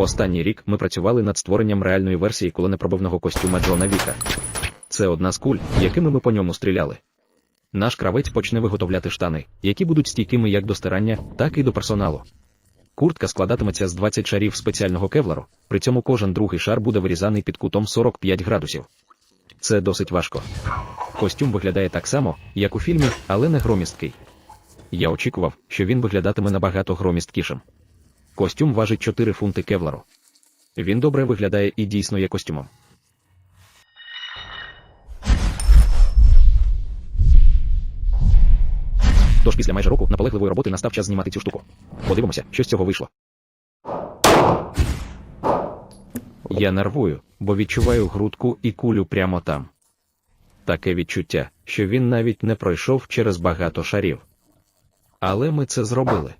Останній рік ми працювали над створенням реальної версії куленепробивного костюма Джона Віка. Це одна з куль, якими ми по ньому стріляли. Наш кравець почне виготовляти штани, які будуть стійкими як до стирання, так і до персоналу. Куртка складатиметься з 20 шарів спеціального кевлару, при цьому кожен другий шар буде вирізаний під кутом 45 градусів. Це досить важко. Костюм виглядає так само, як у фільмі, але не громісткий. Я очікував, що він виглядатиме набагато громісткішим. Костюм важить 4 фунти кевлару. Він добре виглядає і дійсно є костюмом. Тож після майже року наполегливої роботи настав час знімати цю штуку. Подивимося, що з цього вийшло. Я нервую, бо відчуваю грудку і кулю прямо там. Таке відчуття, що він навіть не пройшов через багато шарів. Але ми це зробили.